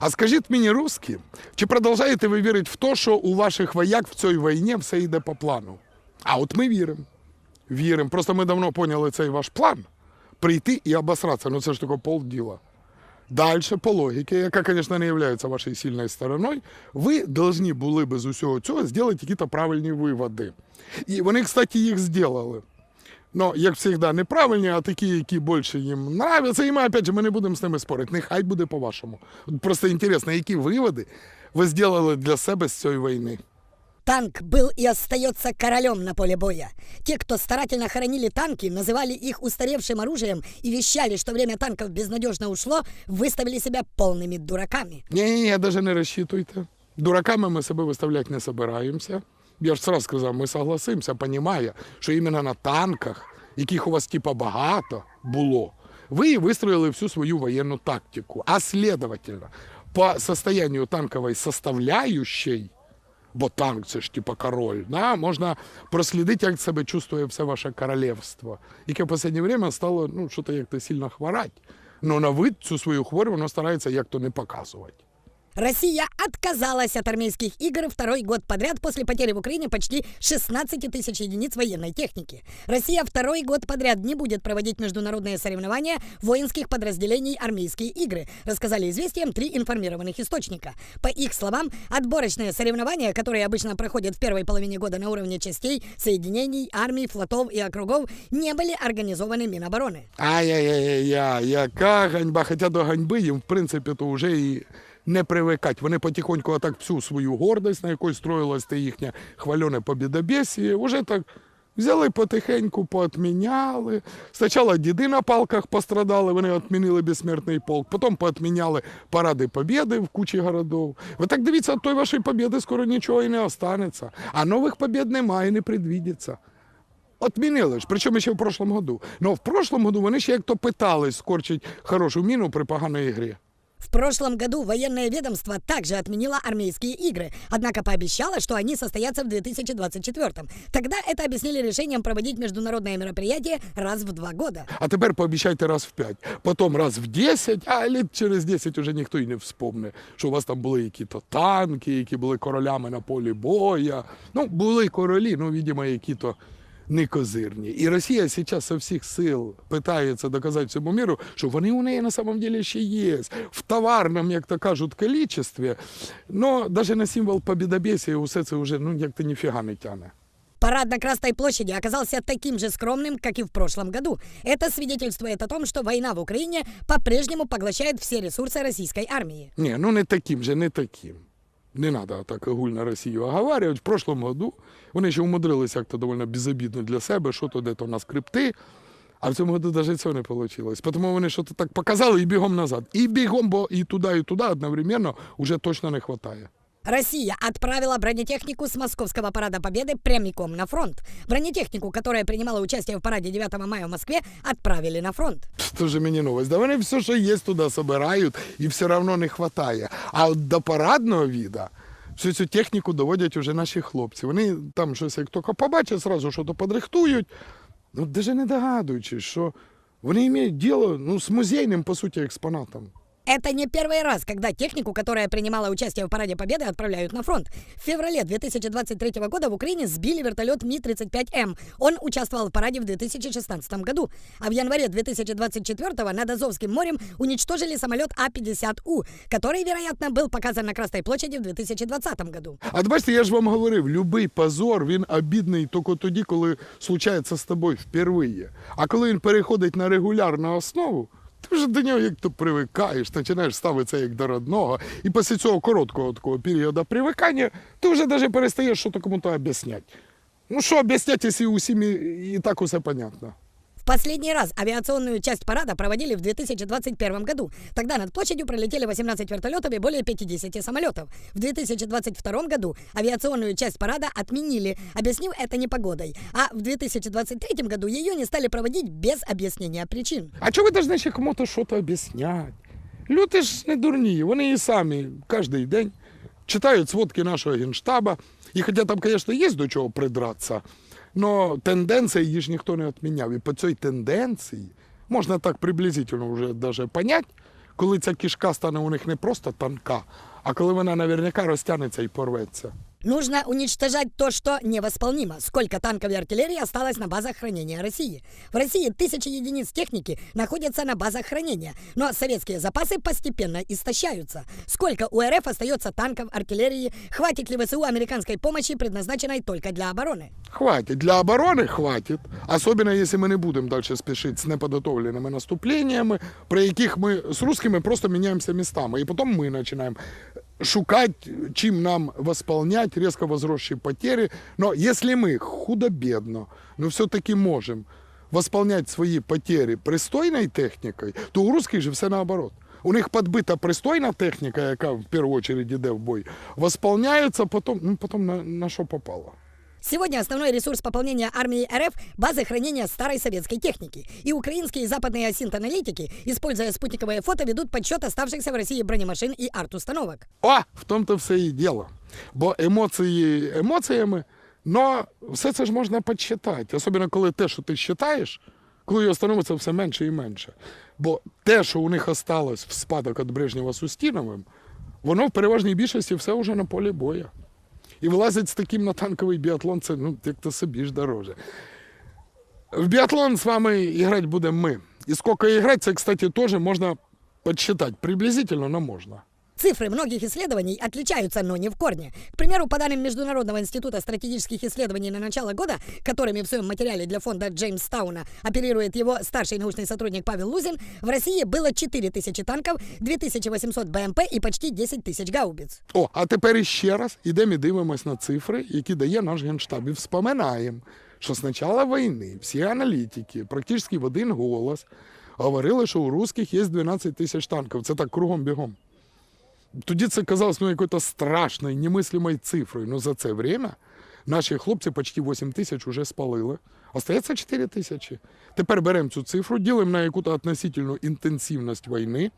А скажіть мені, русські, чи продовжуєте ви вірити в те, що у ваших вояк в цій війні все йде по плану? А от ми віримо. Віримо. Просто ми давно поняли цей ваш план прийти і обосратися. Ну це ж тільки полділа. Дальше, по логіці, яка, звісно, не є вашою сильною стороною, ви повинні були би з усього цього зробити якісь правильні виводи. І вони, кстати, їх зробили Ну, як завжди, неправильні, а такі, які більше їм нравляться. І ми, опять же, ми не будемо з ними спорити. Нехай буде по-вашому. От Просто інтересно, які виводи ви зробили для себе з цієї війни? Танк был и остается королем на поле боя. Те, кто старательно хоронили танки, называли их устаревшим оружием и вещали, что время танков безнадежно ушло, выставили себя полными дураками. Ні-ні, навіть не розчитуйте. Дураками ми себе виставляти не собираємося. Я ж сразу сказав, ми согласимося, понімає, що іменно на танках, яких у вас типа багато було, ви вистроїли всю свою воєнну тактику. А следовательно, по состоянию танкової составляющей, бо танк це ж типа король, да, можна прослідити, як себе чувствує все ваше королівство, яке в останнє время стало ну, що то як-то сильно хворати. Ну, на вид цю свою хворь воно старається як-то не показувати. Россия отказалась от армейских игр второй год подряд после потери в Украине почти 16 тысяч единиц военной техники. Россия второй год подряд не будет проводить международные соревнования воинских подразделений армейские игры, рассказали известиям три информированных источника. По их словам, отборочные соревнования, которые обычно проходят в первой половине года на уровне частей, соединений, армий, флотов и округов, не были организованы Минобороны. Ай-яй-яй-яй, яка ганьба. Хоча до ганьби їм, в принципі, то вже і не привикать. Вони потихоньку отак всю свою гордость, на якій строїлось те їхнє хвальоне побідобєсіє, вже так взяли потихеньку, поотміняли. Спочатку діди на палках пострадали, вони відмінили безсмертний полк, потім поотміняли паради побєди в кучі городов. Ви так дивіться, від тої вашої побєди скоро нічого і не останеться. А нових побєд немає, не предвідеться. Отмінили ж, причому ще в прошлом году. Ну в прошлом году вони ще як то питались скорчить хорошу міну при поганої грі. В прошлом году военное ведомство также отменило армейские игры, однако пообещало, что они состоятся в 2024. Тогда это объяснили решением проводить международное мероприятие раз в два года. А тепер пообіцяйте раз в п'ять, потім раз в десять, а літ через десять уже ніхто і не вспомне, що у вас там були якісь танки, які були королями на полі боя. Ну, були королі, ну, видимо, які-то не козирні. І Росія зараз со всіх сил питається доказати всьому міру, що вони у неї на самом деле ще є. В товарному, як то кажуть, количестві. Но навіть на символ побідобєсія усе це вже ну, як-то ніфіга не тяне. Парад на Красной площади оказался таким же скромным, как и в прошлом году. Это свидетельствует о том, что война в Украине по-прежнему поглощает все ресурсы российской армии. Ні, ну не таким же, не таким. Не треба так огульно Росію оговарювати. В прошлому году вони ще умудрилися як-то доволі безобідно для себе, що то де-то на скрипти. А в цьому году навіть цього не вийшло. Тому вони щось так показали і бігом назад. І бігом, бо і туди, і туди одновременно вже точно не вистачає. Россия отправила бронетехнику с Московского парада Победы прямиком на фронт. Бронетехнику, которая принимала участие в параде 9 мая в Москве, отправили на фронт. Тоже мені новость. Да вони все, що є, туди збирають, і все одно не вистачає. А от до парадного віда всю цю техніку доводять уже наші хлопці. Вони там щось, як тільки побачать, зразу щось подрихтують. Ну, навіть не догадуючись, що вони мають діло ну, з музейним, по суті, експонатом. Это не первый раз, когда технику, которая принимала участие в Параде Победы, отправляют на фронт. В феврале 2023 года в Украине сбили вертолет Ми-35М. Он участвовал в параде в 2016 году. А в январе 2024 над Азовским морем уничтожили самолет А-50У, который, вероятно, был показан на Красной площади в 2020 году. А от бачите, я ж вам говорив, любий позор він обідний тільки тоді, коли случається з тобою впервые. А коли він переходить на регулярну основу, ти вже до нього як то привикаєш, починаєш ставитися як до родного. І після цього короткого такого періоду привикання ти вже навіть перестаєш щось кому-то об'ясняти. Ну що об'ясняти, якщо усім і, і так усе понятно. В последний раз авиационную часть парада проводили в 2021 году. Тогда над площадью пролетели 18 вертолетов и более 50 самолетов. В 2022 году авиационную часть парада отменили, объяснив это непогодой. А в 2023 году ее не стали проводить без объяснения причин. А чого ви повинні ще кому-то щось об'ясняти? Люди ж не дурні, вони і самі кожен день читають сводки нашого генштаба. І хоча там, звісно, є до чого придратися, Але тенденції її ж ніхто не відміняв. І по цій тенденції можна так приблизительно вже даже понять, коли ця кішка стане у них не просто танка, а коли вона наверняка розтягнеться і порветься. Нужно уничтожать то, что невосполнимо. Сколько танков и артиллерии осталось на базах хранения России? В России тысячи единиц техники находятся на базах хранения, но советские запасы постепенно истощаются. Сколько у РФ остается танков, артиллерии? Хватит ли ВСУ американской помощи, предназначенной только для обороны? Хватит. Для обороны хватит. Особенно, если мы не будем дальше спешить с неподготовленными наступлениями, при яких ми з русскими просто міняємося містами. І потім ми починаємо шукати, чим нам восполнять резко возросшие потери. Но если мы худо-бедно, но все-таки можем восполнять свои потери пристойной техникой, то у русских же все наоборот. У них подбита пристойна техніка, яка в першу очередь йде в бой, восполняється потім, ну, потім на, на що попало. Сегодня основной ресурс пополнения армии РФ – базы хранения старой советской техники. И украинские и западные осинт-аналитики, используя спутниковые фото, ведут подсчет оставшихся в России бронемашин и арт-установок. О, в тому-то все і діло. Бо емоції емоціями, но все це ж можна підсчитати. Особливо, коли те, що ти вважаєш, коли його становиться все менше і менше. Бо те, що у них осталось в спадок від Брежнєва з Устіновим, воно в переважній більшості все вже на полі бою. І вилазить з таким на танковий біатлон, це ну, як-то собі ж дороже. В биатлон с вами играть будем мы. И сколько играть, це, кстати, тоже можно подсчитать. Приблизительно, но можно. Цифры многих исследований отличаются, но не в корне. К примеру, по данным Международного института стратегических исследований на начало года, которыми в своем материале для фонда Джеймстауна оперирует его старший научный сотрудник Павел Лузин, в России было 4000 танков, 2800 БМП и почти 10 тысяч гаубиц. О, а тепер іще раз ідемо і дивимось на цифри, які дає наш генштаб. І вспоминаємо, що з початку війни всі аналітики, практично в один голос, говорили, що у русських є 12 тисяч танків. Це так кругом бігом. Тоді це казалось ну, якоюсь страшною, немислимою цифрою. Ну за це время наші хлопці почти 8 тисяч вже спалили. Остається 4 тисячі. Тепер беремо цю цифру, ділимо на якусь относительну інтенсивність війни,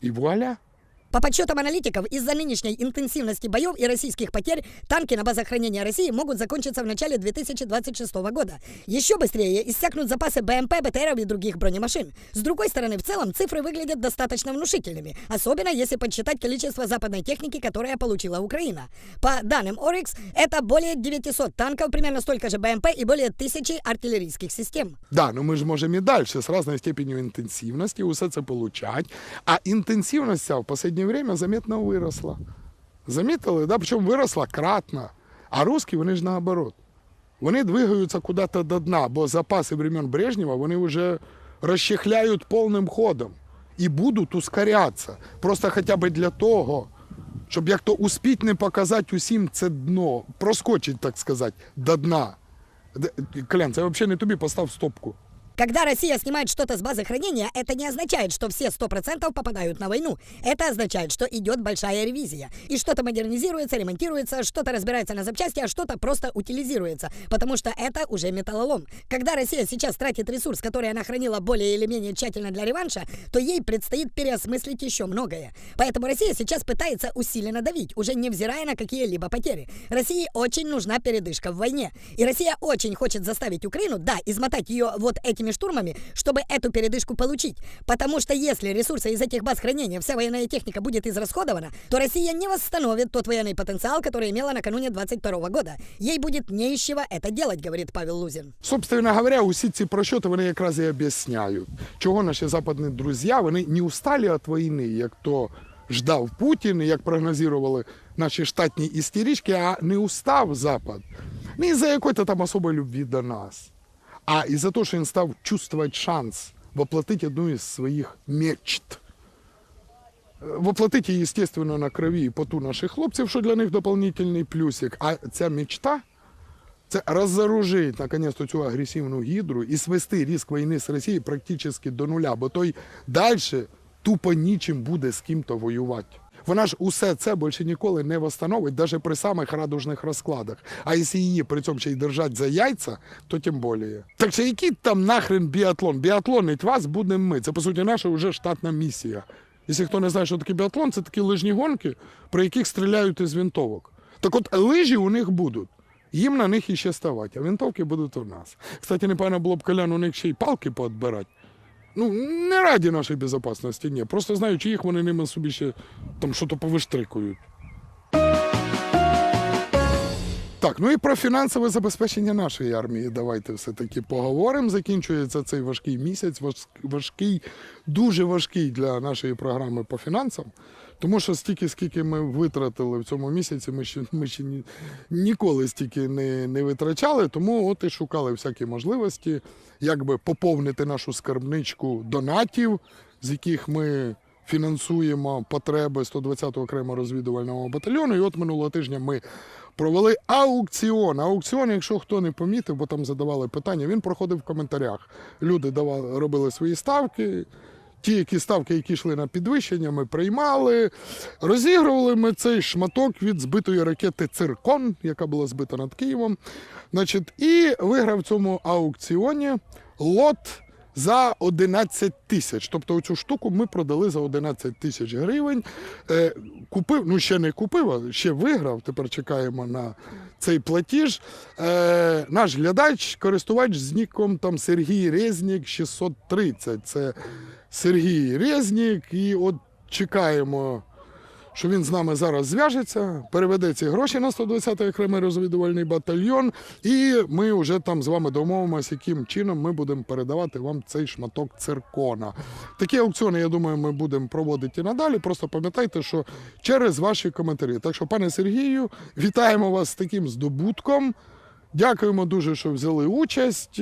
і вуаля. По подсчетам аналитиков, из-за нынешней интенсивности боев и российских потерь, танки на базах хранения России могут закончиться в начале 2026 года. Еще быстрее иссякнут запасы БМП, БТРов и других бронемашин. С другой стороны, в целом цифры выглядят достаточно внушительными, особенно если подсчитать количество западной техники, которая получила Украина. По данным Орикс, это более 900 танков, примерно столько же БМП и более тысячи артиллерийских систем. Да, ну ми ж можемо і далі з різною степенью інтенсивності усе це получать. А інтенсивність ця в останнє время заметно виросла. Замітили, да? Причому виросла кратно. А русські, вони ж наоборот. Вони двигаються куди-то до дна, бо запаси времен Брежнєва вони вже розчехляють повним ходом і будуть ускорятися. Просто хоча б для того, щоб як то успіть не показати усім це дно, проскочить, так сказати, до дна. Колян, це взагалі не тобі постав стопку. Когда Россия снимает что-то с базы хранения, это не означает, что все 100% попадают на войну. Это означает, что идет большая ревизия. И что-то модернизируется, ремонтируется, что-то разбирается на запчасти, а что-то просто утилизируется. Потому что это уже металлолом. Когда Россия сейчас тратит ресурс, который она хранила более или менее тщательно для реванша, то ей предстоит переосмыслить еще многое. Поэтому Россия сейчас пытается усиленно давить, уже невзирая на какие-либо потери. России очень нужна передышка в войне. И Россия очень хочет заставить Украину, да, измотать ее вот этими штурмами, чтобы эту передышку получить. Потому что если ресурсы из этих баз хранения, вся военная техника будет израсходована, то Россия не восстановит тот военный потенциал, который имела накануне 22 года. Ей будет не из чего это делать, говорит Павел Лузин. Собственно говоря, усі ці просчоти вони якраз і об'ясняють, чого наші западні друзі вони не устали від війни, як то ждав Путін, і як прогнозували наші штатні істерички, а не устав Запад. Не із-за якої-то там особої любві до нас, А із-за того, що він став чувствувати шанс воплотити одну із своїх мечт. Воплотити, естественно, на крові і поту наших хлопців, що для них дополнительний плюсик. А ця мечта це розоружити наконець цю агресивну гідру і свести риск війни з Росією практично до нуля, бо той далі тупо нічим буде з ким-то воювати. Вона ж усе це більше ніколи не восстановить, навіть при самих радужних розкладах. А якщо її при цьому ще й держать за яйця, то тим більше. Так що який там нахрен біатлон? Біатлонить вас будемо ми. Це по суті наша вже штатна місія. Якщо хто не знає, що таке біатлон, це такі лижні гонки, при яких стріляють із винтовок. Так от лижі у них будуть. Їм на них іще ставати, а винтовки будуть у нас. Кстати, непогано було б колян у них ще й палки поотбирати. Ну, не раді нашій безпечності, ні. Просто знаючи їх, вони ними собі ще там щось повиштрикують. Так, ну і про фінансове забезпечення нашої армії. Давайте все-таки поговоримо. Закінчується цей важкий місяць, важ- важкий, дуже важкий для нашої програми по фінансам. Тому що стільки, скільки ми витратили в цьому місяці, ми ще, ми ще ні, ніколи стільки не, не витрачали, тому от і шукали всякі можливості, як би поповнити нашу скарбничку донатів, з яких ми фінансуємо потреби 120-го окремо розвідувального батальйону. І от минулого тижня ми провели аукціон. Аукціон, якщо хто не помітив, бо там задавали питання, він проходив в коментарях. Люди давали, робили свої ставки. Ті, які ставки, які йшли на підвищення, ми приймали. Розігрували ми цей шматок від збитої ракети Циркон, яка була збита над Києвом. Значить, і виграв в цьому аукціоні лот за 11 тисяч. Тобто цю штуку ми продали за 11 тисяч гривень. Е, купив, ну ще не купив, а ще виграв. Тепер чекаємо на цей платіж. Е, наш глядач, користувач з ніком там Сергій Резнік 630. Це Сергій Резнік. І от чекаємо що він з нами зараз зв'яжеться, переведе ці гроші на 120-й окремий розвідувальний батальйон, і ми вже там з вами домовимося, яким чином ми будемо передавати вам цей шматок циркона. Такі аукціони, я думаю, ми будемо проводити і надалі. Просто пам'ятайте, що через ваші коментарі. Так що, пане Сергію, вітаємо вас з таким здобутком. Дякуємо дуже, що взяли участь.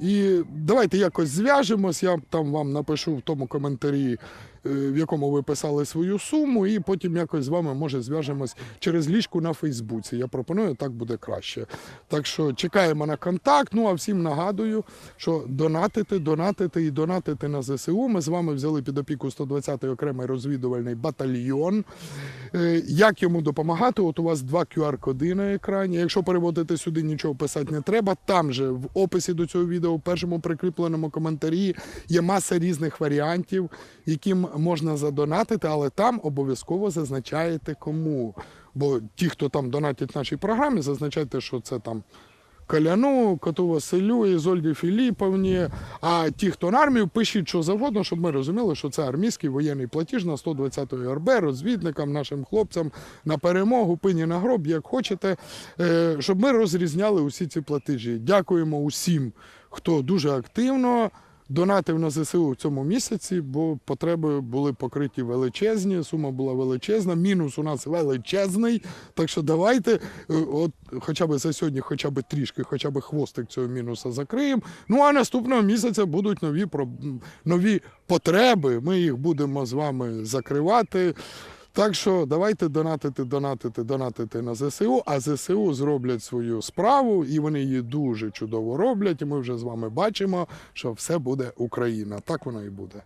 І- давайте якось зв'яжемось. Я там вам напишу в тому коментарі, в якому ви писали свою суму, і потім якось з вами може зв'яжемось через ліжку на Фейсбуці. Я пропоную, так буде краще. Так що чекаємо на контакт. Ну а всім нагадую, що донатити, донатити і донатити на ЗСУ. Ми з вами взяли під опіку 120-й окремий розвідувальний батальйон. Е, Як йому допомагати? От у вас два QR-коди на екрані. Якщо переводити сюди, нічого писати не треба. Там же в описі до цього відео, в першому прикріпленому коментарі є маса різних варіантів, яким можна задонатити, але там обов'язково зазначаєте кому. Бо ті, хто там донатять нашій програмі, зазначайте, що це там. Коляну, коту Василю, Ізольді Філіповні. А ті, хто на армію, пишіть що завгодно, щоб ми розуміли, що це армійський воєнний платіж на 120-ї РБ, розвідникам, нашим хлопцям на перемогу, пині на гроб, як хочете, е, щоб ми розрізняли усі ці платежі. Дякуємо усім, хто дуже активно. Донатив на ЗСУ в цьому місяці, бо потреби були покриті величезні, сума була величезна, мінус у нас величезний. Так що давайте, е, от хоча б за сьогодні, хоча б трішки, хоча б хвостик цього мінуса закриємо. Ну а наступного місяця будуть нові нові потреби. Ми їх будемо з вами закривати. Так що давайте донатити, донатити, донатити на ЗСУ, а ЗСУ зроблять свою справу, і вони її дуже чудово роблять. І ми вже з вами бачимо, що все буде Україна. Так воно і буде.